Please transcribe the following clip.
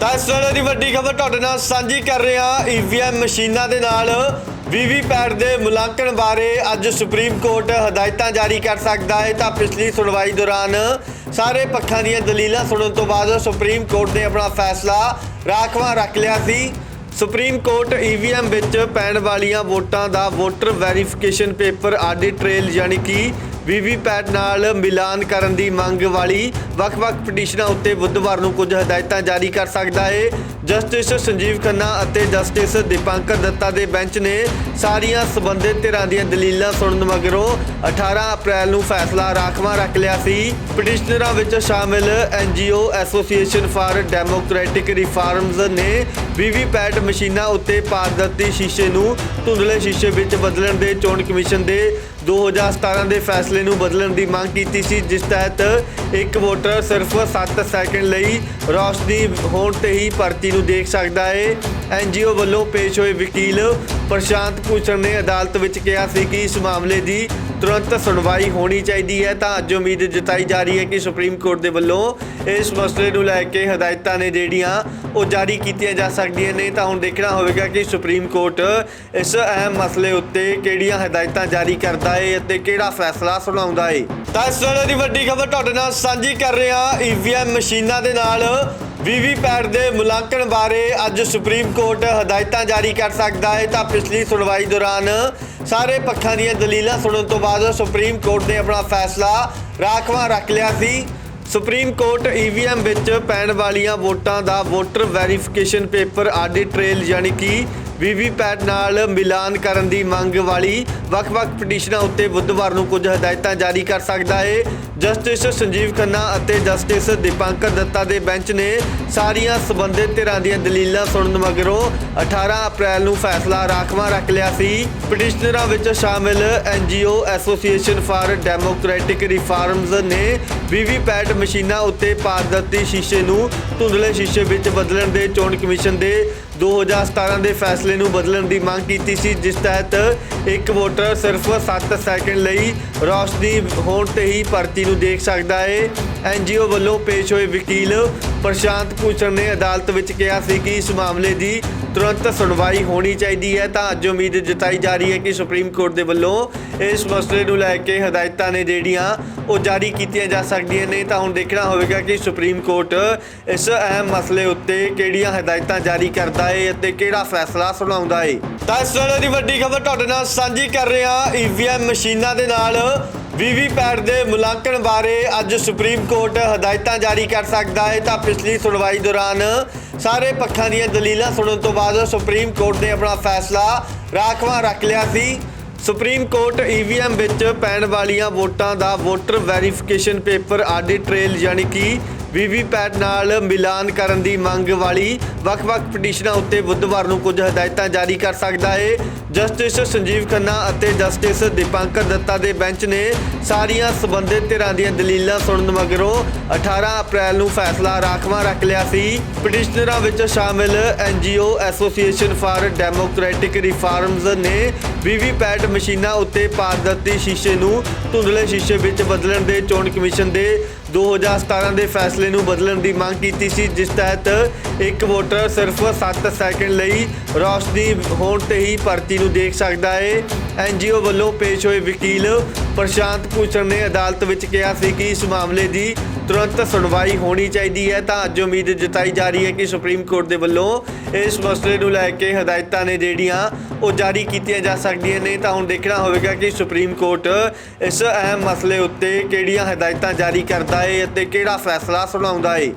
ਤਾਂ ਇਸ ਵੇਲੇ ਦੀ ਵੱਡੀ ਖਬਰ ਤੁਹਾਡੇ ਨਾਲ ਸਾਂਝੀ ਕਰ ਰਹੇ ਹਾਂ ਈਵੀਐਮ ਮਸ਼ੀਨਾਂ ਦੇ ਨਾਲ ਵੀਵੀਪੈਟ ਦੇ ਮੁਲਾਂਕਣ ਬਾਰੇ ਅੱਜ ਸੁਪਰੀਮ ਕੋਰਟ ਹਦਾਇਤਾਂ ਜਾਰੀ ਕਰ ਸਕਦਾ ਹੈ। ਤਾਂ ਪਿਛਲੀ ਸੁਣਵਾਈ ਦੌਰਾਨ ਸਾਰੇ ਪੱਖਾਂ ਦੀਆਂ ਦਲੀਲਾਂ ਸੁਣਨ ਤੋਂ ਬਾਅਦ ਸੁਪਰੀਮ ਕੋਰਟ ਨੇ ਆਪਣਾ ਫੈਸਲਾ ਰਾਖਵਾਂ ਰੱਖ ਲਿਆ ਸੀ। ਸੁਪਰੀਮ ਕੋਰਟ ਈਵੀਐਮ ਵਿੱਚ ਪੈਣ ਵਾਲੀਆਂ ਵੋਟਾਂ ਦਾ voter verification paper audit trail ਯਾਨੀ ਕਿ ਵੀਵੀਪੈਟ ਨਾਲ ਮਿਲਾਨ ਕਰਨ ਦੀ ਮੰਗ ਵਾਲੀ ਵੱਖ-ਵੱਖ ਪਟੀਸ਼ਨਾਂ ਉੱਤੇ ਬੁੱਧਵਾਰ ਨੂੰ ਕੁਝ ਹਦਾਇਤਾਂ ਜਾਰੀ ਕਰ ਸਕਦਾ ਹੈ। ਜਸਟਿਸ ਸੰਜੀਵ ਖੰਨਾ ਅਤੇ ਜਸਟਿਸ ਦੀਪੰਕਰ ਦੱਤਾ ਦੇ ਬੈਂਚ ਨੇ ਸਾਰੀਆਂ ਸਬੰਧਿਤ ਧਿਰਾਂ ਦੀਆਂ ਦਲੀਲਾਂ ਸੁਣਨ ਮਗਰੋਂ 18 ਅਪ੍ਰੈਲ ਨੂੰ ਫੈਸਲਾ ਰਾਖਵਾਂ ਰੱਖ ਲਿਆ ਸੀ। ਪਟੀਸ਼ਨਰਾਂ ਵਿੱਚ ਸ਼ਾਮਿਲ NGO Association for Democratic Reforms ਨੇ ਵੀਵੀਪੈਟ ਮਸ਼ੀਨਾਂ ਉੱਤੇ ਪਾਰਦਰਸ਼ੀ ਸ਼ੀਸ਼ੇ ਨੂੰ ਧੁੰਦਲੇ ਸ਼ੀਸ਼ੇ ਵਿੱਚ ਬਦਲਣ ਦੇ ਚੋਣ ਕਮਿਸ਼ਨ ਦੇ 2017 ਦੇ ਫੈਸਲੇ ਨੂੰ ਬਦਲਣ ਦੀ ਮੰਗ ਕੀਤੀ ਸੀ, ਜਿਸ ਤਹਿਤ ਇੱਕ ਵੋਟਰ ਸਿਰਫ 7 ਸੈਕਿੰਡ ਲਈ ਰੌਸ਼ਨੀ ਹੋਣ ਤੇ ਹੀ ਭਰਤੀ ਨੂੰ ਦੇਖ ਸਕਦਾ ਹੈ ਐਨਜੀਓ ਵੱਲੋਂ ਪੇਸ਼ ਹੋਏ ਵਕੀਲ ਪ੍ਰਸ਼ਾਂਤ ਭੂਸ਼ਣ ਨੇ ਅਦਾਲਤ ਵਿੱਚ ਕਿਹਾ ਸੀ ਕਿ ਇਸ ਮਾਮਲੇ ਦੀ ਤੁਰੰਤ ਸੁਣਵਾਈ ਹੋਣੀ ਚਾਹੀਦੀ ਹੈ। ਤਾਂ ਅੱਜ ਉਮੀਦ ਜਤਾਈ ਜਾ ਰਹੀ ਹੈ ਕਿ ਸੁਪਰੀਮ ਕੋਰਟ ਦੇ ਵੱਲੋਂ ਇਸ ਮਸਲੇ ਨੂੰ ਲੈ ਕੇ ਹਦਾਇਤਾਂ ਨੇ ਜਿਹੜੀਆਂ ਉਹ ਜਾਰੀ ਕੀਤੀਆਂ ਜਾ ਸਕਦੀਆਂ ਨੇ। ਤਾਂ ਹੁਣ ਦੇਖਣਾ ਹੋਵੇਗਾ ਕਿ ਸੁਪਰੀਮ ਕੋਰਟ ਇਸ ਅਹਿਮ ਮਸਲੇ ਉੱਤੇ ਕਿਹੜੀਆਂ ਹਦਾਇਤਾਂ ਜਾਰੀ ਕਰਦਾ ਹੈ ਅਤੇ ਕਿਹੜਾ ਫੈਸਲਾ ਸੁਣਾਉਂਦਾ ਹੈ ਤਾਂ ਇਸ ਵੇਲੇ ਦੀ ਵੱਡੀ ਖਬਰ ਤੁਹਾਡੇ ਨਾਲ ਸਾਂਝੀ ਕਰ ਰਹੇ ਹਾਂ। ਈਵੀਐਮ ਮਸ਼ੀਨਾਂ ਦੇ ਨਾਲ ਵੀਵੀਪੈਟ ਦੇ ਮੁਲਾਂਕਣ ਬਾਰੇ ਅੱਜ ਸੁਪਰੀਮ ਕੋਰਟ ਹਦਾਇਤਾਂ ਜਾਰੀ ਕਰ ਸਕਦਾ ਹੈ। ਤਾਂ ਪਿਛਲੀ ਸੁਣਵਾਈ ਦੌਰਾਨ ਸਾਰੇ ਪੱਖਾਂ ਦੀਆਂ ਦਲੀਲਾਂ ਸੁਣਨ ਤੋਂ ਬਾਅਦ ਸੁਪਰੀਮ ਕੋਰਟ ਨੇ ਆਪਣਾ ਫੈਸਲਾ ਰਾਖਵਾਂ ਰੱਖ ਲਿਆ ਸੀ। ਸੁਪਰੀਮ ਕੋਰਟ ਈਵੀਐਮ ਵਿੱਚ ਪੈਣ ਵਾਲੀਆਂ ਵੋਟਾਂ ਦਾ voter verification paper audit trail ਯਾਨੀ ਕਿ ਵੀਵੀਪੈਟ ਨਾਲ ਮਿਲਾਨ ਕਰਨ ਦੀ ਮੰਗ ਵਾਲੀ ਵੱਖ-ਵੱਖ ਪਟੀਸ਼ਨਾਂ ਉੱਤੇ ਬੁੱਧਵਾਰ ਨੂੰ ਕੁਝ ਹਦਾਇਤਾਂ ਜਾਰੀ ਕਰ ਸਕਦਾ ਹੈ। ਜਸਟਿਸ ਸੰਜੀਵ ਖੰਨਾ ਅਤੇ ਜਸਟਿਸ ਦੀਪੰਕਰ ਦੱਤਾ ਦੇ ਬੈਂਚ ਨੇ ਸਾਰੀਆਂ ਸਬੰਧਿਤ ਧਿਰਾਂ ਦੀਆਂ ਦਲੀਲਾਂ ਸੁਣਨ ਮਗਰੋਂ 18 ਅਪ੍ਰੈਲ ਨੂੰ ਫੈਸਲਾ ਰਾਖਵਾਂ ਰੱਖ ਲਿਆ ਸੀ। ਪਟੀਸ਼ਨਰਾਂ ਵਿੱਚ ਸ਼ਾਮਿਲ NGO Association for Democratic Reforms ਨੇ ਵੀਵੀਪੈਟ ਮਸ਼ੀਨਾਂ ਉੱਤੇ ਪਾਰਦਰਸ਼ੀ ਸ਼ੀਸ਼ੇ ਨੂੰ ਧੁੰਦਲੇ ਸ਼ੀਸ਼ੇ ਵਿੱਚ ਬਦਲਣ ਦੇ ਚੋਣ ਕਮਿਸ਼ਨ ਦੇ 2017 ਦੇ ਫੈਸਲੇ ਨੂੰ ਬਦਲਣ ਦੀ ਮੰਗ ਕੀਤੀ ਸੀ, ਜਿਸ ਤਹਿਤ ਇੱਕ ਵੋਟਰ ਸਿਰਫ 7 ਸੈਕਿੰਡ ਲਈ ਰੌਸ਼ਨੀ ਹੋਣ ਤੇ ਹੀ ਪਰਚੀ ਨੂੰ ਦੇਖ ਸਕਦਾ ਹੈ ਐਨਜੀਓ ਵੱਲੋਂ ਪੇਸ਼ ਹੋਏ ਵਕੀਲ ਪ੍ਰਸ਼ਾਂਤ ਭੂਸ਼ਣ ਨੇ ਅਦਾਲਤ ਵਿੱਚ ਕਿਹਾ ਸੀ ਕਿ ਇਸ ਮਾਮਲੇ ਦੀ ਤੁਰੰਤ ਸੁਣਵਾਈ ਹੋਣੀ ਚਾਹੀਦੀ ਹੈ। ਤਾਂ ਅੱਜ ਉਮੀਦ ਜਤਾਈ ਜਾ ਰਹੀ ਹੈ ਕਿ ਸੁਪਰੀਮ ਕੋਰਟ ਦੇ ਵੱਲੋਂ ਇਸ ਮਸਲੇ ਨੂੰ ਲੈ ਕੇ ਹਦਾਇਤਾਂ ਨੇ ਜਿਹੜੀਆਂ ਉਹ ਜਾਰੀ ਕੀਤੀਆਂ ਜਾ ਸਕਦੀਆਂ ਨੇ। ਤਾਂ ਹੁਣ ਦੇਖਣਾ ਹੋਵੇਗਾ ਕਿ ਸੁਪਰੀਮ ਕੋਰਟ ਇਸ ਅਹਿਮ ਮਸਲੇ ਉੱਤੇ ਕਿਹੜੀਆਂ ਹਦਾਇਤਾਂ ਜਾਰੀ ਕਰਦਾ ਹੈ ਅਤੇ ਕਿਹੜਾ ਫੈਸਲਾ ਸੁਣਾਉਂਦਾ ਹੈ ਤਾਂ ਇਸ ਵੇਲੇ ਦੀ ਵੱਡੀ ਖਬਰ ਤੁਹਾਡੇ ਨਾਲ ਸਾਂਝੀ ਕਰ ਰਿਹਾ ਹਾਂ ਈਵੀਐਮ ਮਸ਼ੀਨਾਂ ਦੇ ਨਾਲ ਵੀਵੀਪੈਟ ਦੇ ਮੁਲਾਂਕਣ ਬਾਰੇ ਅੱਜ ਸੁਪਰੀਮ ਕੋਰਟ ਹਦਾਇਤਾਂ ਜਾਰੀ ਕਰ ਸਕਦਾ ਹੈ। ਤਾਂ ਪਿਛਲੀ ਸੁਣਵਾਈ ਦੌਰਾਨ ਸਾਰੇ ਪੱਖਾਂ ਦੀਆਂ ਦਲੀਲਾਂ ਸੁਣਨ ਤੋਂ ਬਾਅਦ ਸੁਪਰੀਮ ਕੋਰਟ ਨੇ ਆਪਣਾ ਫੈਸਲਾ ਰਾਖਵਾਂ ਰੱਖ ਲਿਆ ਸੀ। ਸੁਪਰੀਮ ਕੋਰਟ ਈਵੀਐਮ ਵਿੱਚ ਪੈਣ ਵਾਲੀਆਂ ਵੋਟਾਂ ਦਾ voter verification paper audit trail ਯਾਨੀ ਕਿ ਵੀਵੀਪੈਟ ਨਾਲ ਮਿਲਾਨ ਕਰਨ ਦੀ ਮੰਗ ਵਾਲੀ ਵੱਖ-ਵੱਖ ਪਟੀਸ਼ਨਾਂ ਉੱਤੇ ਬੁੱਧਵਾਰ ਨੂੰ ਕੁਝ ਹਦਾਇਤਾਂ ਜਾਰੀ ਕਰ ਸਕਦਾ ਹੈ ਜਸਟਿਸ ਸੰਜੀਵ ਖੰਨਾ ਅਤੇ ਜਸਟਿਸ ਦੀਪੰਕਰ ਦੱਤਾ ਦੇ ਬੈਂਚ ਨੇ ਸਾਰੀਆਂ ਸਬੰਧਿਤ ਧਿਰਾਂ ਦੀਆਂ ਦਲੀਲਾਂ ਸੁਣਨ ਮਗਰੋਂ 18 ਅਪ੍ਰੈਲ ਨੂੰ ਫੈਸਲਾ ਰਾਖਵਾਂ ਰੱਖ ਲਿਆ ਸੀ। ਪਟੀਸ਼ਨਰਾਂ ਵਿੱਚ ਸ਼ਾਮਿਲ NGO Association for Democratic Reforms ਨੇ ਵੀਵੀਪੈਟ ਮਸ਼ੀਨਾਂ ਉੱਤੇ ਪਾਰਦਰਸ਼ੀ ਸ਼ੀਸ਼ੇ ਨੂੰ ਧੁੰਦਲੇ ਸ਼ੀਸ਼ੇ ਵਿੱਚ ਬਦਲਣ ਦੇ ਚੋਣ ਕਮਿਸ਼ਨ ਦੇ 2017 ਦੇ ਫੈਸਲੇ ਨੂੰ ਬਦਲਣ ਦੀ ਮੰਗ ਕੀਤੀ ਸੀ, ਜਿਸ ਤਹਿਤ ਇੱਕ ਵੋਟਰ ਸਿਰਫ 7 ਸੈਕਿੰਡ ਲਈ ਰੌਸ਼ਨੀ ਹੋਣ ਤੇ ਹੀ ਭਰਤੀ ਨੂੰ ਦੇਖ ਸਕਦਾ ਹੈ ਐਨਜੀਓ ਵੱਲੋਂ ਪੇਸ਼ ਹੋਏ ਵਕੀਲ ਪ੍ਰਸ਼ਾਂਤ ਭੂਸ਼ਣ ਨੇ ਅਦਾਲਤ ਵਿੱਚ ਕਿਹਾ ਸੀ ਕਿ ਇਸ ਮਾਮਲੇ ਦੀ ਤੁਰੰਤ ਸੁਣਵਾਈ ਹੋਣੀ ਚਾਹੀਦੀ ਹੈ। ਤਾਂ ਅੱਜ ਉਮੀਦ ਜਤਾਈ ਜਾ ਰਹੀ ਹੈ ਕਿ ਸੁਪਰੀਮ ਕੋਰਟ ਦੇ ਵੱਲੋਂ ਇਸ ਮਸਲੇ ਨੂੰ ਲੈ ਕੇ ਹਦਾਇਤਾਂ ਨੇ ਜਿਹੜੀਆਂ ਉਹ ਜਾਰੀ ਕੀਤੀਆਂ ਜਾ ਸਕਦੀਆਂ ਨੇ। ਤਾਂ ਹੁਣ ਦੇਖਣਾ ਹੋਵੇਗਾ ਕਿ ਸੁਪਰੀਮ ਕੋਰਟ ਇਸ ਅਹਿਮ ਮਸਲੇ ਉੱਤੇ ਕਿਹੜੀਆਂ ਹਦਾਇਤਾਂ ਜਾਰੀ ਕਰਦਾ ਹੈ ਅਤੇ ਕਿਹੜਾ ਫੈਸਲਾ ਸੁਣਾਉਂਦਾ ਹੈ